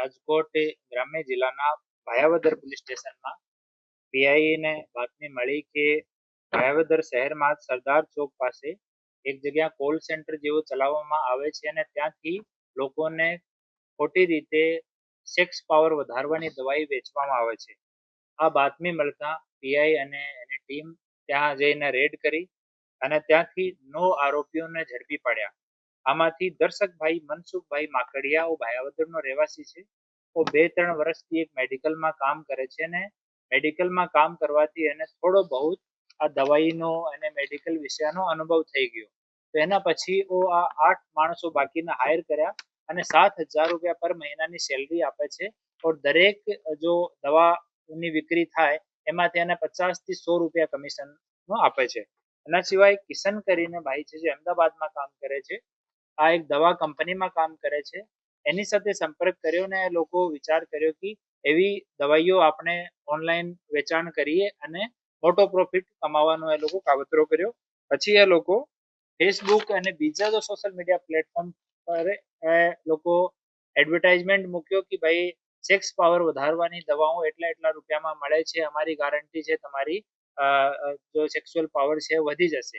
રાજકોટ ગ્રામ્ય જિલ્લાના ભાયાવદર પોલીસ સ્ટેશનમાં પીઆઈને બાતમી મળી કે ભાયાવદર શહેરમાં સરદાર ચોક પાસે એક જગ્યા કોલ સેન્ટર જેવું ચલાવવામાં આવે છે અને ત્યાંથી લોકોને ખોટી રીતે સેક્સ પાવર વધારવાની દવાઈ વેચવામાં આવે છે. આ બાતમી મળતા પીઆઈ અને એની ટીમ ત્યાં જઈને રેડ કરી અને ત્યાંથી નવ આરોપીઓને ઝડપી પાડ્યા. આમાંથી દર્શકભાઈ મનસુખભાઈ માકડિયા ભાયાવદરનો રહેવાસી છે. ઓ બે ત્રણ વર્ષથી એક મેડિકલમાં કામ કરે છે ને મેડિકલમાં કામ કરવાથી એને થોડો બહુ આ દવાઈનો અને મેડિકલ વિષયનો અનુભવ થઈ ગયો. તો એના પછી ઓ આ આઠ માણસો બાકીના હાયર કર્યા અને સાત હજાર રૂપિયા પર મહિનાની સેલરી આપે છે. ઓર દરેક જો દવાની વિક્રી થાય, એમાંથી એને પચાસથી સો રૂપિયા કમિશન આપે છે. એના સિવાય કિશન કરીને ભાઈ છે જે અમદાવાદમાં કામ કરે છે. આ એક દવા કંપનીમાં કામ કરે છે. એની સાથે સંપર્ક કર્યો ને લોકો વિચાર કર્યો કે એવી દવાઈઓ આપણે ઓનલાઈન વેચાણ કરીએ અને મોટો પ્રોફિટ કમાવાનો એ લોકો કાવતરો કર્યો. પછી એ લોકો ફેસબુક અને બીજા જો સોશિયલ મીડિયા પ્લેટફોર્મ પર એ લોકો એડવર્ટાઇઝમેન્ટ મૂક્યો કે ભાઈ સેક્સ પાવર વધારવાની દવાઓ એટલા એટલા રૂપિયામાં મળે છે. અમારી ગારંટી છે તમારી જો સેક્સ્યુઅલ પાવર છે વધી જશે.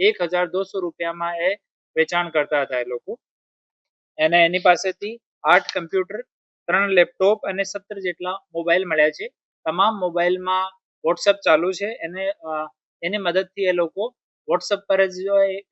એક હજાર દોસો રૂપિયામાં એ વેચાણ કરતા હતા એ લોકો. એને એની પાસેથી આઠ કમ્પ્યુટર, ત્રણ લેપટોપ અને સત્તર જેટલા મોબાઈલ મળ્યા છે. તમામ મોબાઈલમાં વોટ્સઅપ ચાલુ છે. એને એની મદદથી એ લોકો વોટ્સઅપ પર જ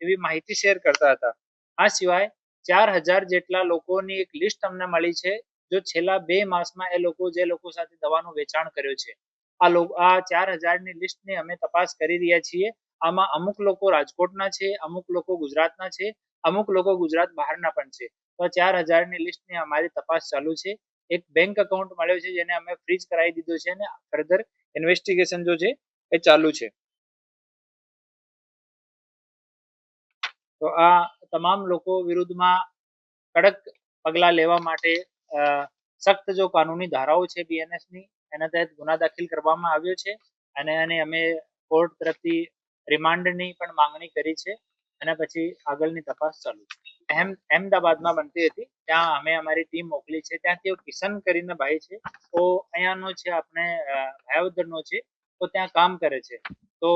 એવી માહિતી શેર કરતા હતા. આ સિવાય ચાર હજાર જેટલા લોકોની એક લિસ્ટ અમને મળી છે, જો છેલ્લા બે માસમાં એ લોકો જે લોકો સાથે દવાનું વેચાણ કર્યું છે. આ લોકો આ ચાર હજારની લિસ્ટની અમે તપાસ કરી રહ્યા છીએ. આમાં અમુક લોકો રાજકોટના છે, અમુક લોકો ગુજરાતના છે, અમુક લોકો ગુજરાત બહારના પણ છે. તો ચાર હજારની લિસ્ટની અમારી તપાસ ચાલુ છે. એક બેંક એકાઉન્ટ મળ્યો છે જેને અમે ફ્રીજ કરાવી દીધો છે અને ફર્ધર ઇન્વેસ્ટિગેશન જો છે એ ચાલુ છે. તો આ તમામ લોકો વિરુદ્ધમાં કડક પગલાં લેવા માટે સખ્ત જો કાનૂની ધારાઓ છે બીએનએસની એના તહેત ગુના દાખલ કરવામાં આવ્યો છે અને એને અમે કોર્ટ તરફથી રિમાન્ડની પણ માંગણી કરી છે અને પછી આગળની તપાસ ચાલુ છે. અહેમ, અહેમદાબાદમાં બનતી હતી. ત્યાં અમે અમારી ટીમ મોકલી છે. ત્યાંથી કિશન કરીને ભાઈ છે. તો અહીંયાનો છે આપણે ભાયોદરનો છે, તો ત્યાં કામ કરે છે. તો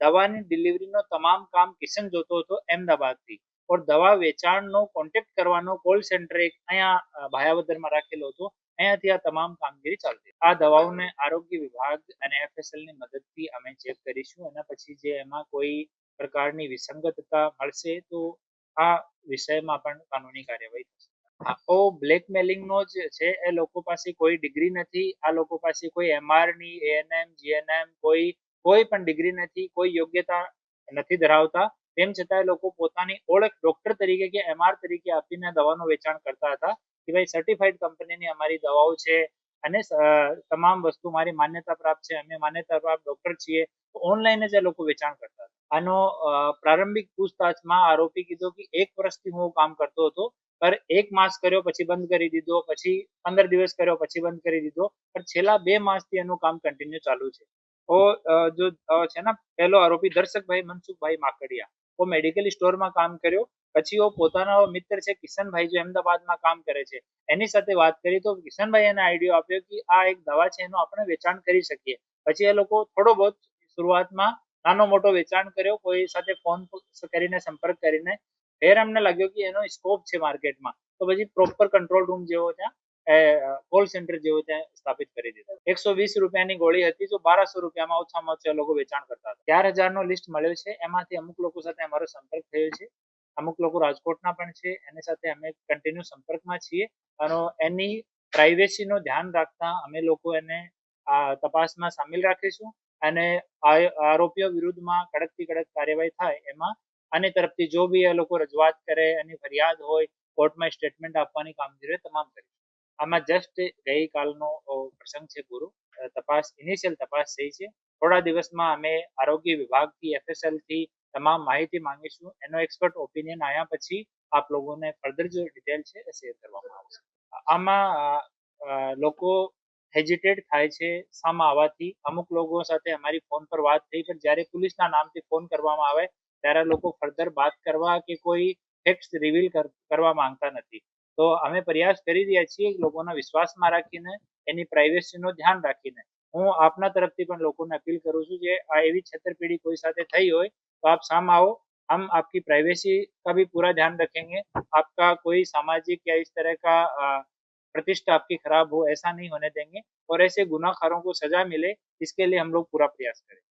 દવાની ડિલિવરીનો તમામ કામ કિશન જોતો હતો અહેમદાબાદથી. ઓર દવા વેચાણનો કોન્ટેક્ટ કરવાનો કોલ સેન્ટર એક અહીંયા ભાયાવદરમાં રાખેલો હતો. અહીંયાથી આ તમામ કામગીરી ચાલતી આ દવાઓને આરોગ્ય વિભાગ અને એફએસએલની મદદથી અમે ચેક કરીશું. અને પછી જે એમાં કોઈ પ્રકારની વિસંગતતા મળશે તો આ વિષયમાં પણ કાનૂની કાર્યવાહી થશે. આખો બ્લેકમેલિંગનો જ છે. એ લોકો પાસે કોઈ ડિગ્રી નથી. આ લોકો પાસે કોઈ એમઆરની એએનએમ જીએનએમ કોઈ કોઈ પણ ડિગ્રી નથી. કોઈ યોગ્યતા નથી ધરાવતા. તેમ છતાં લોકો પોતાની ઓળખ ડોક્ટર તરીકે કે એમઆર તરીકે આપીને દવાનું વેચાણ કરતા હતા કે ભાઈ સર્ટિફાઈડ કંપનીની અમારી દવાઓ છે અને તમામ વસ્તુ મારી માન્યતા પ્રાપ્ત છે, અમે માન્યતા પ્રાપ્ત ડોક્ટર છીએ ઓનલાઈન જ એ લોકો વેચાણ કરતા આનો પ્રારંભિક પૂછતાછમાં આરોપી કીધો કે એક વર્ષથી હું કામ કરતો હતો, પર એક માસ કર્યો પછી બંધ કરી દીધો, પછી પંદર દિવસ કર્યો પછી બંધ કરી દીધો, પણ છેલ્લા બે માસથી એનું કામ કન્ટિન્યુ ચાલુ છે. તો જો છે ને, પહેલો આરોપી દર્શકભાઈ મનસુખભાઈ માકડિયા. ઓ મેડિકલ સ્ટોરમાં કામ કર્યો. પછી ઓ પોતાનો મિત્ર છે કિશનભાઈ જો અમદાવાદમાં કામ કરે છે. એની સાથે વાત કરી તો કિશનભાઈ એને આઈડિયો આપ્યો કે આ એક દવા છે એનું આપણે વેચાણ કરી શકીએ. પછી એ લોકો થોડો બહુ શરૂઆતમાં નાનો મોટો વેચાણ કર્યો. કોઈ સાથે ફોન કરીને સંપર્ક કરીને. ફેર એમને લાગ્યો કે એનો સ્કોપ છે માર્કેટમાં તો પછી પ્રોપર કંટ્રોલ રૂમ જેવો ત્યાં કોલ સેન્ટર જેવું ત્યાં સ્થાપિત કરી દીધું. એકસો વીસ રૂપિયાની ગોળી હતી, જો બારસો રૂપિયામાં ઓછામાં ઓછા લોકો વેચાણ કરતા હતા. ચાર હજારનો લિસ્ટ મળ્યો છે. એમાંથી અમુક લોકો સાથે અમારો સંપર્ક થયો છે. અમુક લોકો રાજકોટના પણ છે. એની સાથે અમે કન્ટિન્યુ સંપર્કમાં છીએ. અને એની પ્રાઇવેસીનું ધ્યાન રાખતા અમે લોકો એને, આ તપાસમાં સામેલ રાખીશું. અને આરોપીઓ વિરુદ્ધમાં કડકથી કડક કાર્યવાહી થાય એમાં. આની તરફથી જો બી એ લોકો રજૂઆત કરે, એની ફરિયાદ હોય, કોર્ટમાં સ્ટેટમેન્ટ આપવાની કામગીરી તમામ કરીશું. આમાં જસ્ટ ગઈકાલનો પ્રસંગ છે પૂરો. તપાસ ઇનિશિયલ તપાસ થઈ છે. થોડા દિવસમાં અમે આરોગ્ય વિભાગથી, એફએસએલથી તમામ માહિતી માંગીશું. એનો એક્સપર્ટ ઓપિનિયન આવ્યા પછી આપ લોકોને ફર્ધર જો ડિટેલ છે એ શેર કરવામાં આવશે. આમાં લોકો હેજિટેટ થાય છે સામા આવવાથી. અમુક લોકો સાથે અમારી ફોન પર વાત થઈ, પણ જ્યારે પોલીસના નામથી ફોન કરવામાં આવે, ત્યારે લોકો ફર્ધર વાત કરવા કે કોઈ ફેક્ટ્સ રિવીલ કરવા માંગતા નથી. તો અમે પ્રયાસ કરી રહ્યા છીએ લોકોના વિશ્વાસમાં રાખીને એની પ્રાઇવેસીનું ધ્યાન રાખીને હું આપના તરફથી પણ લોકોને અપીલ કરું છું જે આ એવી છેતરપિંડી કોઈ સાથે થઈ હોય તો આપ સામ आओ हम आपकी प्राइवेसी का भी पूरा ध्यान रखेंगे आपका कोई सामाजिक या इस तरह का प्रतिष्ठा आपकी खराब हो ऐसा नहीं होने देंगे और ऐसे गुनाखारों को सजा मिले इसके लिए हम लोग पूरा प्रयास करें